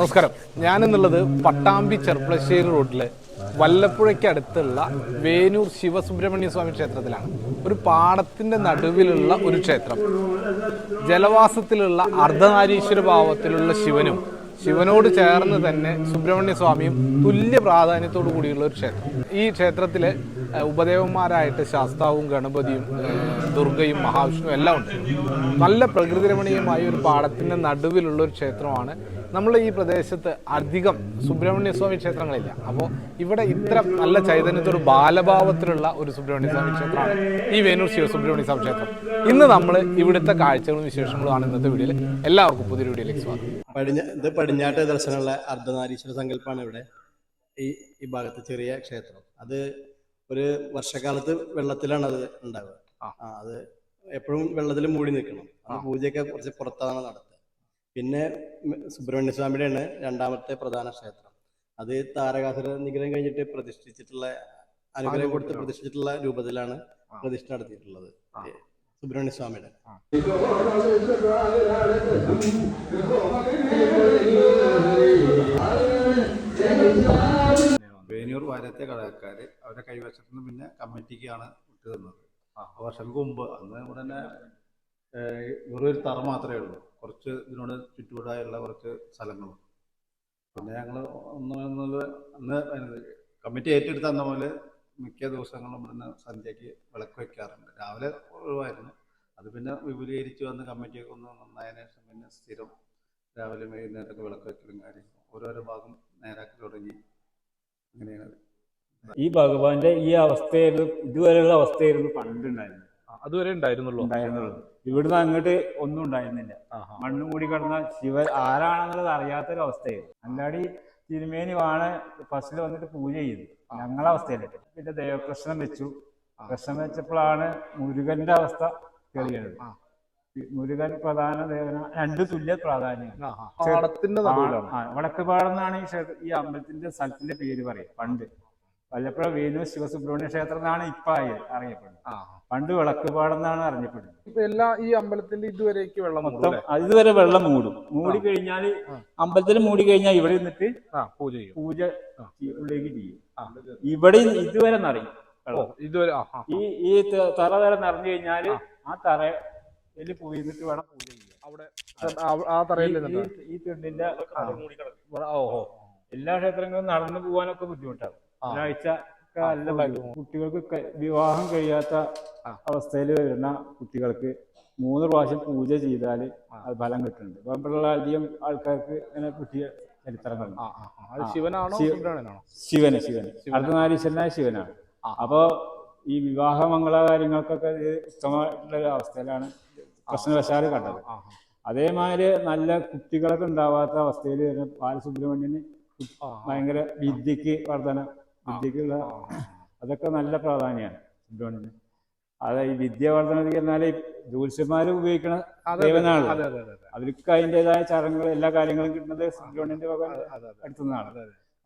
നമസ്കാരം. ഞാനെന്നുള്ളത് പട്ടാമ്പി ചെർപ്പളശ്ശേരി റോഡിലെ വല്ലപ്പുഴയ്ക്ക് അടുത്തുള്ള വേനൂർ ശിവസുബ്രഹ്മണ്യ സ്വാമി ക്ഷേത്രത്തിലാണ്. ഒരു പാടത്തിന്റെ നടുവിലുള്ള ഒരു ക്ഷേത്രം. ജലവാസത്തിലുള്ള അർദ്ധനാരീശ്വര ഭാവത്തിലുള്ള ശിവനും ശിവനോട് ചേർന്ന് തന്നെ സുബ്രഹ്മണ്യ സ്വാമിയും തുല്യ പ്രാധാന്യത്തോടു കൂടിയുള്ള ഒരു ക്ഷേത്രം. ഈ ക്ഷേത്രത്തിലെ ഉപദേവന്മാരായിട്ട് ശാസ്താവും ഗണപതിയും ദുർഗയും മഹാവിഷ്ണുവും എല്ലാം ഉണ്ട്. നല്ല പ്രകൃതിരമണീയമായ ഒരു പാടത്തിന്റെ നടുവിലുള്ള ഒരു ക്ഷേത്രമാണ് നമ്മൾ ഈ പ്രദേശത്ത് അധികം സുബ്രഹ്മണ്യ സ്വാമി ക്ഷേത്രങ്ങളില്ല. അപ്പോൾ ഇവിടെ ഇത്ര നല്ല ചൈതന്യത്തോട് ബാലഭാവത്തിലുള്ള ഒരു സുബ്രഹ്മണ്യ സ്വാമി ക്ഷേത്രമാണ് ഈ വേനൂർ ശിവ സുബ്രഹ്മണ്യ സ്വാമി ക്ഷേത്രം. ഇന്ന് നമ്മൾ ഇവിടുത്തെ കാഴ്ചകളും വിശേഷങ്ങളുമാണ് ഇന്നത്തെ വീഡിയോയിൽ എല്ലാവർക്കും പുതിയൊരു വീഡിയോയിലേക്ക് സ്വാഗതം. പടിഞ്ഞ ഇത് പടിഞ്ഞാട്ട് ദർശനമുള്ള അർദ്ധനാരീശ്വര സങ്കല്പമാണ് ഇവിടെ ഈ ഈ ഭാഗത്ത് ചെറിയ ക്ഷേത്രം. അത് ഒരു വർഷക്കാലത്ത് വെള്ളത്തിലാണ് അത് ഉണ്ടാവുക. ആ. അത് എപ്പോഴും വെള്ളത്തിൽ മൂടി നിൽക്കണം. പൂജയൊക്കെ കുറച്ച് പുറത്താണ് നടത്തുക. പിന്നെ സുബ്രഹ്മണ്യ സ്വാമിയുടെയാണ് രണ്ടാമത്തെ പ്രധാന ക്ഷേത്രം. അത് താരകാസുര നിഗ്രഹം കഴിഞ്ഞിട്ട് പ്രതിഷ്ഠിച്ചിട്ടുള്ള അനുഗ്രഹം കൊടുത്ത് പ്രതിഷ്ഠിച്ചിട്ടുള്ള രൂപത്തിലാണ് പ്രതിഷ്ഠ നടത്തിയിട്ടുള്ളത്. സുബ്രഹ്മണ്യ സ്വാമിയുടെ. വേനൂർ വാരത്തെ കടക്കാര് അവരുടെ കൈവശത്തുനിന്ന് പിന്നെ കമ്മിറ്റിക്കാണ് വിട്ടു തന്നത് വർഷങ്ങൾക്ക് മുമ്പ് അന്ന് ഉടനെ ഏഹ്, വെറും ഒരു തറ മാത്രമേ ഉള്ളൂ. കുറച്ച് ഇതിനോട് ചുറ്റുപാടായുള്ള കുറച്ച് സ്ഥലങ്ങളും. പിന്നെ ഞങ്ങൾ ഒന്ന് അന്ന് കമ്മിറ്റി ഏറ്റെടുത്ത അന്ന പോലെ മിക്ക ദിവസങ്ങളും ഇവിടുന്ന് സന്ധ്യയ്ക്ക് വിളക്ക് വയ്ക്കാറുണ്ട് രാവിലെ ഒഴിവായിരുന്നു. അത് പിന്നെ വിപുലീകരിച്ച് വന്ന് കമ്മിറ്റിയൊക്കെ ഒന്ന് നന്നായതിനു ശേഷം പിന്നെ സ്ഥിരം രാവിലെ വൈകുന്നേരത്തൊക്കെ വിളക്ക് വയ്ക്കലും കാര്യം ഓരോരോ ഭാഗം നേരാക്കി തുടങ്ങി. അങ്ങനെയാണ്. ഈ ഭഗവാന്റെ ഈ അവസ്ഥയായിരുന്നു ഇതുവരെയുള്ള അവസ്ഥയായിരുന്നു പണ്ടുണ്ടായിരുന്നത്. അതുവരെ ഉണ്ടായിരുന്നുള്ളൂ. ഉണ്ടായിരുന്നുള്ളൂ ഇവിടുന്ന് അങ്ങോട്ട് ഒന്നും ഉണ്ടായിരുന്നില്ല. മണ്ണ് മൂടി കിടന്ന ശിവ ആരാണെന്നുള്ളത് അറിയാത്തൊരു അവസ്ഥയായിരുന്നു. അല്ലാടി തിരുമേനി വാണ് ഫസ്റ്റിൽ വന്നിട്ട് പൂജ ചെയ്തു. ഞങ്ങളെ അവസ്ഥയിൽ പിന്നെ ദേവപ്രശ്നം വെച്ചു. പ്രശ്നം വെച്ചപ്പോഴാണ് മുരുകന്റെ അവസ്ഥ തെളിയുന്നത്. മുരുകൻ പ്രധാന ദേവന രണ്ട് തുല്യ പ്രാധാന്യം വടക്കുപാടെന്നാണ് ഈ ഈ അമ്പലത്തിന്റെ സ്ഥലത്തിന്റെ പേര് പറയാം പണ്ട്. വല്ലപ്പുഴ വേണു ശിവസുബ്രഹ്മണ്യ ക്ഷേത്രം എന്നാണ് ഇപ്പൊ അറിയപ്പെടുന്നത്. പണ്ട് വിളക്കുപാടെന്നാണ് അറിയപ്പെടുന്നത്. ഇപ്പൊ എല്ലാ ഈ അമ്പലത്തിന്റെ ഇതുവരേക്ക് വെള്ളം മൂടും മൊത്തം ഇതുവരെ വെള്ളം മൂടും. മൂടി കഴിഞ്ഞാൽ അമ്പലത്തിൽ മൂടി കഴിഞ്ഞാൽ ഇവിടെ നിന്നിട്ട് ആ പൂജ ചെയ്യും. പൂജ ഇവിടേക്ക് ചെയ്യും. ഇവിടെ ഇതുവരെ നിറയും ഇതുവരെ ഈ ഈ തറ വരെ നിറഞ്ഞു കഴിഞ്ഞാൽ ആ. തറയിൽ പോയിരുന്നിട്ട് വേണം പൂജ ചെയ്യാൻ അവിടെ ആ- തറയിൽ ഈ- തെണ്ണിന്റെ ഓഹോ തിണ്ടിന്റെ ഓ. എല്ലാ ക്ഷേത്രങ്ങളും നടന്നു പോകാനൊക്കെ ബുദ്ധിമുട്ടാണ്. ഒരാഴ്ച കുട്ടികൾക്ക് വിവാഹം കഴിയാത്ത. അവസ്ഥയിൽ വരുന്ന കുട്ടികൾക്ക് മൂന്ന് പ്രാവശ്യം പൂജ ചെയ്താൽ. അത് ഫലം കിട്ടുന്നുണ്ട്. പണ്ടുള്ള അധികം ആൾക്കാർക്ക് ഇങ്ങനെ കിട്ടിയ ചരിത്രങ്ങളാണ്. ശിവനാണോ ശിവന് ശിവന്. അർദ്ധനാരീശ്വരനായ ശിവനാണ്. അപ്പൊ ഈ വിവാഹ മംഗള കാര്യങ്ങൾക്കൊക്കെ ഉത്തമമായിട്ടുള്ള ഒരു അവസ്ഥയിലാണ് പ്രശ്നവശാൽ കണ്ടത്. അതേമാതിരി നല്ല കുട്ടികളൊക്കെ ഉണ്ടാവാത്ത അവസ്ഥയിൽ വരുന്ന ബാലസുബ്രഹ്മണ്യന്. ഭയങ്കര വിദ്യക്ക് വർധന വിദ്യക്കുള്ള. അതൊക്കെ നല്ല പ്രാധാന്യമാണ് എന്തുകൊണ്ട് അതെ ഈ വിദ്യ വർധനത്തിൽ പറഞ്ഞാൽ ജ്യോത്സ്യന്മാര് ഉപയോഗിക്കുന്ന അതെ, അതെ, ദേവനാണല്ലോ. അതെ, അതെ, അതെ, അതെ. അവർക്ക് അതിന്റെതായ ചടങ്ങുകൾ എല്ലാ കാര്യങ്ങളും കിട്ടുന്നത് സുബ്രഹ്മണ്യന്റെ വക. അടുത്തുനിന്നാണ്.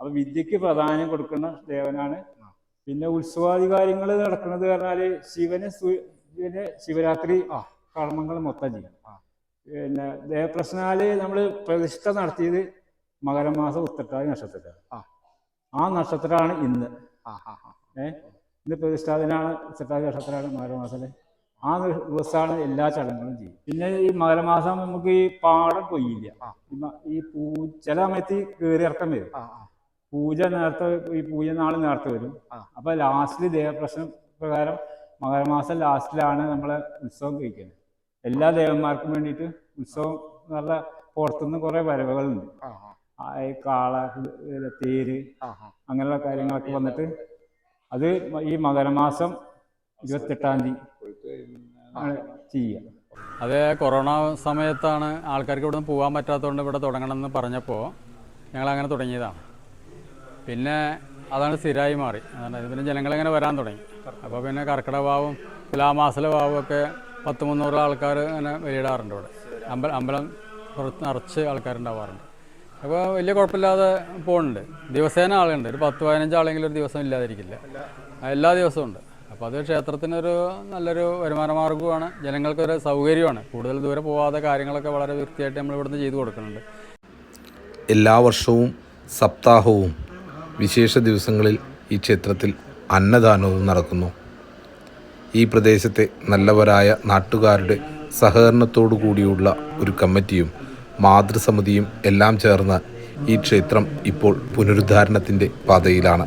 അപ്പൊ വിദ്യക്ക് പ്രാധാന്യം കൊടുക്കുന്ന ദേവനാണ് പിന്നെ ഉത്സവാദി കാര്യങ്ങൾ നടക്കുന്നത് പറഞ്ഞാൽ ശിവന് ശിവന് ശിവരാത്രി. കർമ്മങ്ങൾ മൊത്തം ചെയ്യും പിന്നെ ദേവപ്രശ്നാൽ നമ്മൾ പ്രതിഷ്ഠ നടത്തിയത് മകരമാസം ഉത്തട്ടാതി നക്ഷത്രത്തിലാണ് ആ. നക്ഷത്രമാണ് ഇന്ന്. ഏ. ഇന്ന് പ്രതിഷ്ഠാദിനാണ് ഉത്തട്ടാതി നക്ഷത്രമാണ് മകരമാസത്തിലെ ആ ദിവസമാണ് എല്ലാ ചടങ്ങുകളും ചെയ്യും പിന്നെ ഈ മകരമാസം നമുക്ക് ഈ പാടം കൊയ്യില്ല. ഈ പൂ ചില സമയത്ത് കയറിയിറക്കം വരും. ആ, ആ. പൂജ നേരത്തെ ഈ പൂജ നാൾ നേരത്തെ വരും. അപ്പൊ ലാസ്റ്റിൽ ദേവപ്രശ്നം പ്രകാരം മകരമാസം ലാസ്റ്റിലാണ് നമ്മളെ ഉത്സവം കഴിക്കുന്നത് എല്ലാ ദേവന്മാർക്കും വേണ്ടിയിട്ട് ഉത്സവം നല്ല പുറത്തുനിന്ന് കുറെ വരവുകളുണ്ട്. കാള തേര്. അങ്ങനെയുള്ള കാര്യങ്ങളൊക്കെ വന്നിട്ട് അത് ഈ മകരമാസം ഇരുപത്തെട്ടാം തീയതി ചെയ്യുക. അത് കൊറോണ സമയത്താണ് ആൾക്കാർക്ക് ഇവിടെ നിന്ന് പോകാൻ പറ്റാത്തതുകൊണ്ട് ഇവിടെ തുടങ്ങണമെന്ന് പറഞ്ഞപ്പോൾ ഞങ്ങൾ അങ്ങനെ തുടങ്ങിയതാണ്. പിന്നെ അതാണ് സ്ഥിരമായി മാറി. അതാണ് പിന്നെ ജനങ്ങളിങ്ങനെ വരാൻ തുടങ്ങി. അപ്പോൾ പിന്നെ കർക്കിടഭാവും തുലാമാസല വാവും ഒക്കെ പത്ത് മുന്നൂറ് ആൾക്കാർ ഇങ്ങനെ വെളിയിടാറുണ്ട് ഇവിടെ. അമ്പലം അമ്പലം നിറച്ച് ആൾക്കാരുണ്ടാവാറുണ്ട്. അപ്പോൾ വലിയ കുഴപ്പമില്ലാതെ പോകുന്നുണ്ട് ദിവസേന ആളുണ്ട് ഒരു പത്ത് പതിനഞ്ച് ആളെങ്കിലും ഒരു ദിവസം ഇല്ലാതിരിക്കില്ല. എല്ലാ ദിവസവും ഉണ്ട്. അപ്പോൾ അത് ക്ഷേത്രത്തിനൊരു നല്ലൊരു വരുമാന മാർഗമാണ് ജനങ്ങൾക്കൊരു സൗകര്യമാണ്. കൂടുതൽ ദൂരെ പോവാതെ കാര്യങ്ങളൊക്കെ വളരെ വൃത്തിയായിട്ട് നമ്മൾ ഇവിടുന്ന് ചെയ്തു കൊടുക്കുന്നുണ്ട്. എല്ലാ വർഷവും സപ്താഹവും വിശേഷ ദിവസങ്ങളിൽ ഈ ക്ഷേത്രത്തിൽ അന്നദാനവും നടക്കുന്നു. ഈ പ്രദേശത്തെ നല്ലവരായ നാട്ടുകാരുടെ സഹകരണത്തോടു കൂടിയുള്ള ഒരു കമ്മിറ്റിയും മാതൃസമിതിയും എല്ലാം ചേർന്ന് ഈ ക്ഷേത്രം ഇപ്പോൾ പുനരുദ്ധാരണത്തിന്റെ പാതയിലാണ്.